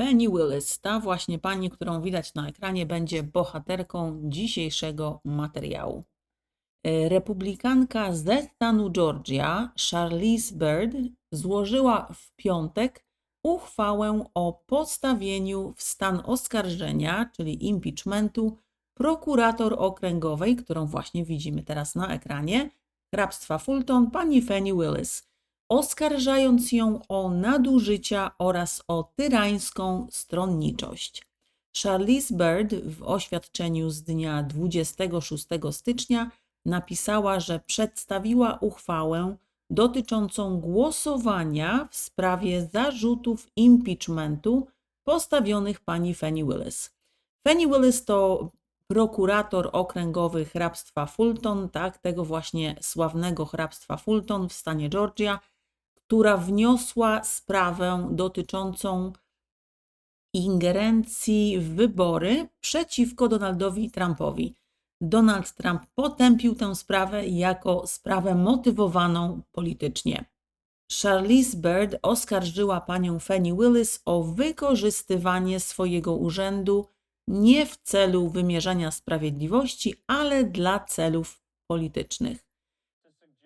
Penny Willis, ta właśnie pani, którą widać na ekranie, będzie bohaterką dzisiejszego materiału. E, Republikanka ze stanu Georgia, Charlize Byrd, złożyła w piątek uchwałę o postawieniu w stan oskarżenia, czyli impeachmentu, prokurator okręgowej, którą właśnie widzimy teraz na ekranie, hrabstwa Fulton, pani Fanny Willis, oskarżając ją o nadużycia oraz o tyrańską stronniczość. Charlize Bird w oświadczeniu z dnia 26 stycznia napisała, że przedstawiła uchwałę dotyczącą głosowania w sprawie zarzutów impeachmentu postawionych pani Fanny Willis. Fanny Willis to prokurator okręgowy hrabstwa Fulton, tak, tego właśnie sławnego hrabstwa Fulton w stanie Georgia, która wniosła sprawę dotyczącą ingerencji w wybory przeciwko Donaldowi Trumpowi. Donald Trump potępił tę sprawę jako sprawę motywowaną politycznie. Charlize Bird oskarżyła panią Fanny Willis o wykorzystywanie swojego urzędu nie w celu wymierzania sprawiedliwości, ale dla celów politycznych.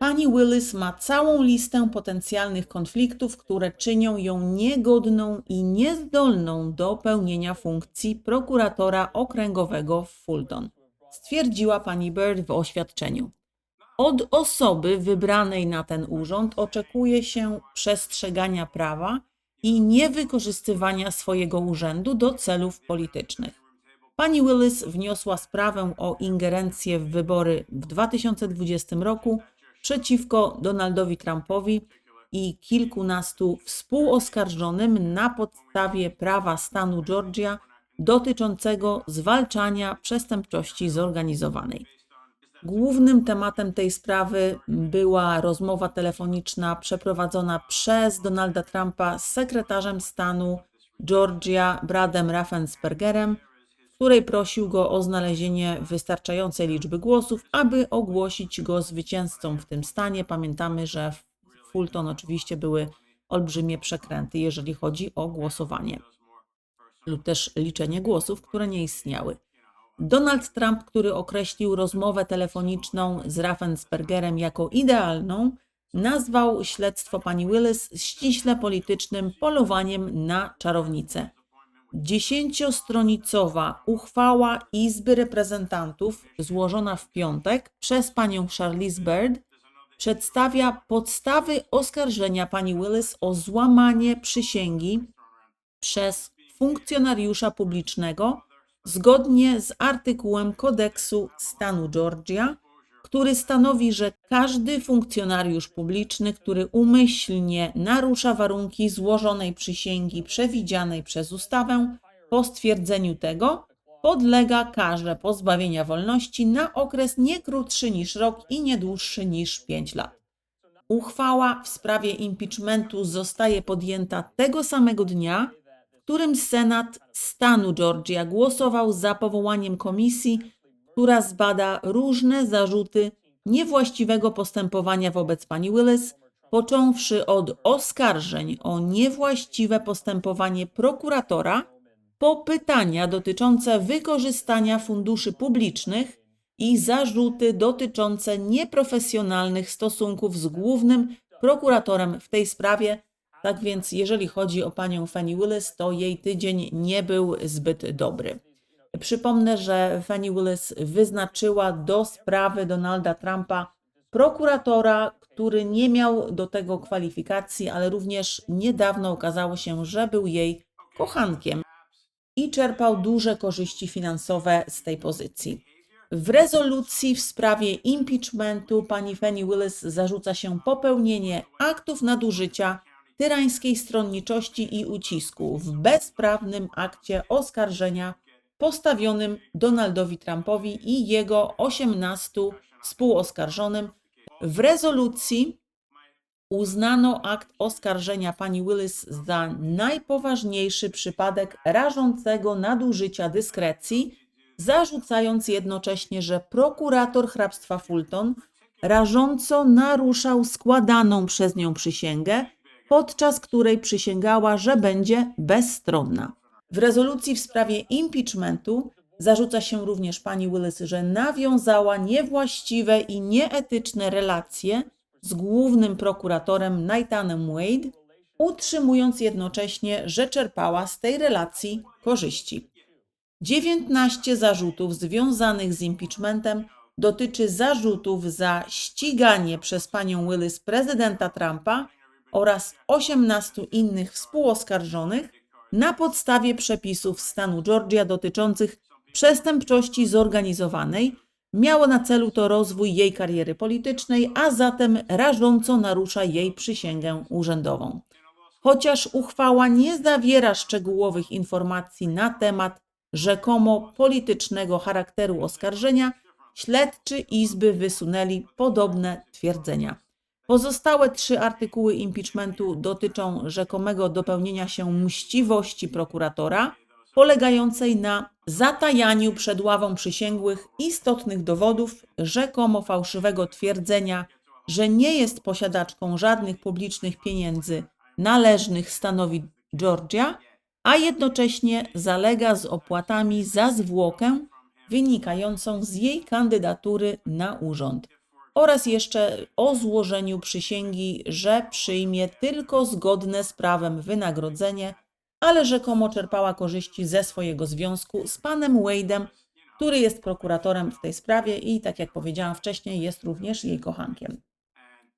Pani Willis ma całą listę potencjalnych konfliktów, które czynią ją niegodną i niezdolną do pełnienia funkcji prokuratora okręgowego w Fulton, stwierdziła pani Bird w oświadczeniu. Od osoby wybranej na ten urząd oczekuje się przestrzegania prawa i niewykorzystywania swojego urzędu do celów politycznych. Pani Willis wniosła sprawę o ingerencję w wybory w 2020 roku przeciwko Donaldowi Trumpowi i kilkunastu współoskarżonym na podstawie prawa stanu Georgia dotyczącego zwalczania przestępczości zorganizowanej. Głównym tematem tej sprawy była rozmowa telefoniczna przeprowadzona przez Donalda Trumpa z sekretarzem stanu Georgia Bradem Raffenspergerem, w której prosił go o znalezienie wystarczającej liczby głosów, aby ogłosić go zwycięzcą w tym stanie. Pamiętamy, że w Fulton oczywiście były olbrzymie przekręty, jeżeli chodzi o głosowanie lub też liczenie głosów, które nie istniały. Donald Trump, który określił rozmowę telefoniczną z Raffenspergerem jako idealną, nazwał śledztwo pani Willis ściśle politycznym polowaniem na czarownicę. Dziesięciostronicowa uchwała Izby Reprezentantów, złożona w piątek przez panią Charlize Bird, przedstawia podstawy oskarżenia pani Willis o złamanie przysięgi przez funkcjonariusza publicznego zgodnie z artykułem kodeksu stanu Georgia, który stanowi, że każdy funkcjonariusz publiczny, który umyślnie narusza warunki złożonej przysięgi przewidzianej przez ustawę, po stwierdzeniu tego podlega karze pozbawienia wolności na okres nie krótszy niż rok i nie dłuższy niż 5 lat. Uchwała w sprawie impeachmentu zostaje podjęta tego samego dnia, w którym Senat stanu Georgia głosował za powołaniem komisji, która zbada różne zarzuty niewłaściwego postępowania wobec pani Willis, począwszy od oskarżeń o niewłaściwe postępowanie prokuratora, po pytania dotyczące wykorzystania funduszy publicznych i zarzuty dotyczące nieprofesjonalnych stosunków z głównym prokuratorem w tej sprawie. Tak więc, jeżeli chodzi o panią Fanny Willis, to jej tydzień nie był zbyt dobry. Przypomnę, że Fanny Willis wyznaczyła do sprawy Donalda Trumpa prokuratora, który nie miał do tego kwalifikacji, ale również niedawno okazało się, że był jej kochankiem i czerpał duże korzyści finansowe z tej pozycji. W rezolucji w sprawie impeachmentu pani Fanny Willis zarzuca się popełnienie aktów nadużycia, tyrańskiej stronniczości i ucisku w bezprawnym akcie oskarżenia postawionym Donaldowi Trumpowi i jego 18 współoskarżonym. W rezolucji uznano akt oskarżenia pani Willis za najpoważniejszy przypadek rażącego nadużycia dyskrecji, zarzucając jednocześnie, że prokurator hrabstwa Fulton rażąco naruszał składaną przez nią przysięgę, podczas której przysięgała, że będzie bezstronna. W rezolucji w sprawie impeachmentu zarzuca się również pani Willis, że nawiązała niewłaściwe i nieetyczne relacje z głównym prokuratorem Nathanem Wade, utrzymując jednocześnie, że czerpała z tej relacji korzyści. 19 zarzutów związanych z impeachmentem dotyczy zarzutów za ściganie przez panią Willis prezydenta Trumpa oraz 18 innych współoskarżonych na podstawie przepisów stanu Georgia dotyczących przestępczości zorganizowanej. Miało na celu to rozwój jej kariery politycznej, a zatem rażąco narusza jej przysięgę urzędową. Chociaż uchwała nie zawiera szczegółowych informacji na temat rzekomo politycznego charakteru oskarżenia, śledczy Izby wysunęli podobne twierdzenia. Pozostałe trzy artykuły impeachmentu dotyczą rzekomego dopełnienia się mściwości prokuratora, polegającej na zatajaniu przed ławą przysięgłych istotnych dowodów rzekomo fałszywego twierdzenia, że nie jest posiadaczką żadnych publicznych pieniędzy należnych stanowi Georgia, a jednocześnie zalega z opłatami za zwłokę wynikającą z jej kandydatury na urząd oraz jeszcze o złożeniu przysięgi, że przyjmie tylko zgodne z prawem wynagrodzenie, ale rzekomo czerpała korzyści ze swojego związku z panem Wade'em, który jest prokuratorem w tej sprawie i, tak jak powiedziałam wcześniej, jest również jej kochankiem.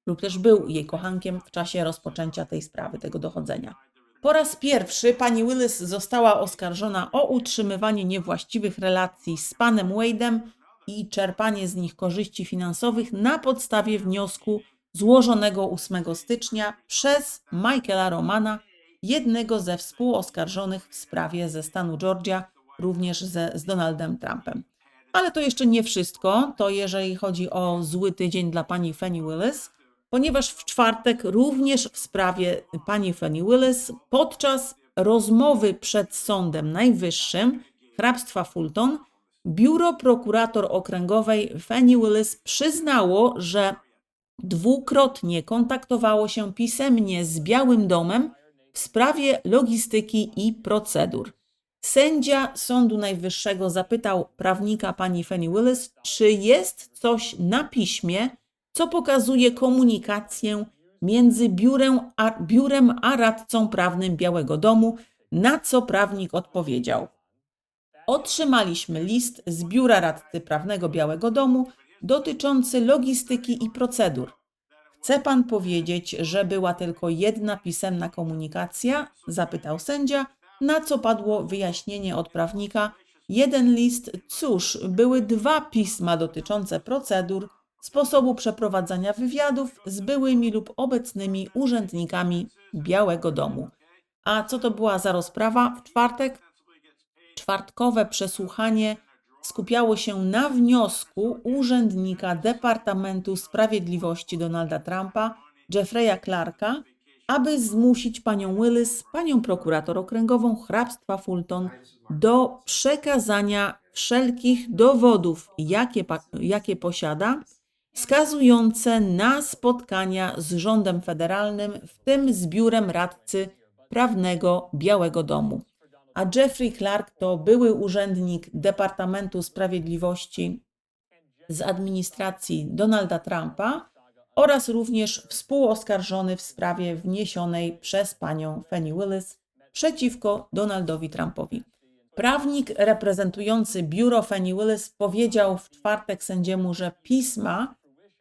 Lub też był jej kochankiem w czasie rozpoczęcia tej sprawy, tego dochodzenia. Po raz pierwszy pani Willis została oskarżona o utrzymywanie niewłaściwych relacji z panem Wade'em i czerpanie z nich korzyści finansowych na podstawie wniosku złożonego 8 stycznia przez Michaela Romana, jednego ze współoskarżonych w sprawie ze stanu Georgia, również ze, z Donaldem Trumpem. Ale to jeszcze nie wszystko, to jeżeli chodzi o zły tydzień dla pani Fannie Willis, ponieważ w czwartek również w sprawie pani Fannie Willis podczas rozmowy przed Sądem Najwyższym hrabstwa Fulton biuro prokurator okręgowej Fannie Willis przyznało, że dwukrotnie kontaktowało się pisemnie z Białym Domem w sprawie logistyki i procedur. Sędzia Sądu Najwyższego zapytał prawnika pani Fannie Willis, czy jest coś na piśmie, co pokazuje komunikację między biurem a, biurem a radcą prawnym Białego Domu, na co prawnik odpowiedział. Otrzymaliśmy list z biura radcy prawnego Białego Domu dotyczący logistyki i procedur. Chce pan powiedzieć, że była tylko jedna pisemna komunikacja? zapytał sędzia, na co padło wyjaśnienie od prawnika. Jeden list, cóż, były dwa pisma dotyczące procedur, sposobu przeprowadzania wywiadów z byłymi lub obecnymi urzędnikami Białego Domu. A co to była za rozprawa w czwartek? Czwartkowe przesłuchanie skupiało się na wniosku urzędnika Departamentu Sprawiedliwości Donalda Trumpa, Jeffreya Clarka, aby zmusić panią Willis, panią prokurator okręgową hrabstwa Fulton, do przekazania wszelkich dowodów, jakie, jakie posiada, wskazujące na spotkania z rządem federalnym, w tym z biurem radcy prawnego Białego Domu. A Jeffrey Clark to były urzędnik Departamentu Sprawiedliwości z administracji Donalda Trumpa oraz również współoskarżony w sprawie wniesionej przez panią Fannie Willis przeciwko Donaldowi Trumpowi. Prawnik reprezentujący biuro Fannie Willis powiedział w czwartek sędziemu, że pisma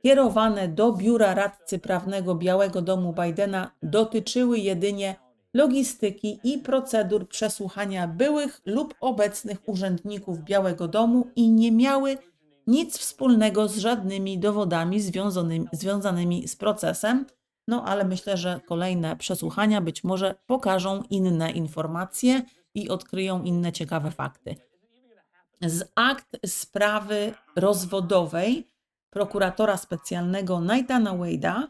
kierowane do biura radcy prawnego Białego Domu Bidena dotyczyły jedynie logistyki i procedur przesłuchania byłych lub obecnych urzędników Białego Domu i nie miały nic wspólnego z żadnymi dowodami związanymi, związanymi z procesem. No ale myślę, że kolejne przesłuchania być może pokażą inne informacje i odkryją inne ciekawe fakty. Z akt sprawy rozwodowej prokuratora specjalnego Nathana Wade'a,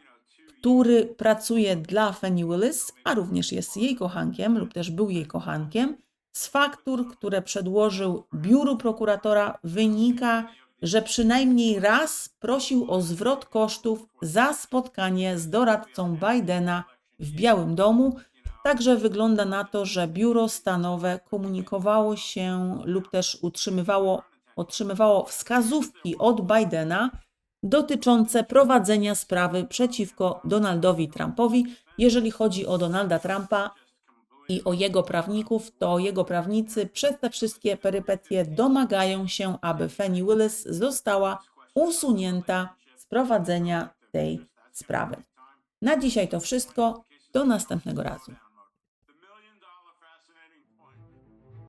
który pracuje dla Fannie Willis, a również jest jej kochankiem lub też był jej kochankiem, z faktur, które przedłożył biuru prokuratora, wynika, że przynajmniej raz prosił o zwrot kosztów za spotkanie z doradcą Bidena w Białym Domu, Także wygląda na to, że biuro stanowe komunikowało się lub też utrzymywało, otrzymywało wskazówki od Bidena dotyczące prowadzenia sprawy przeciwko Donaldowi Trumpowi. Jeżeli chodzi o Donalda Trumpa i o jego prawników, to jego prawnicy przez te wszystkie perypetie domagają się, aby Fannie Willis została usunięta z prowadzenia tej sprawy. Na dzisiaj to wszystko. Do następnego razu.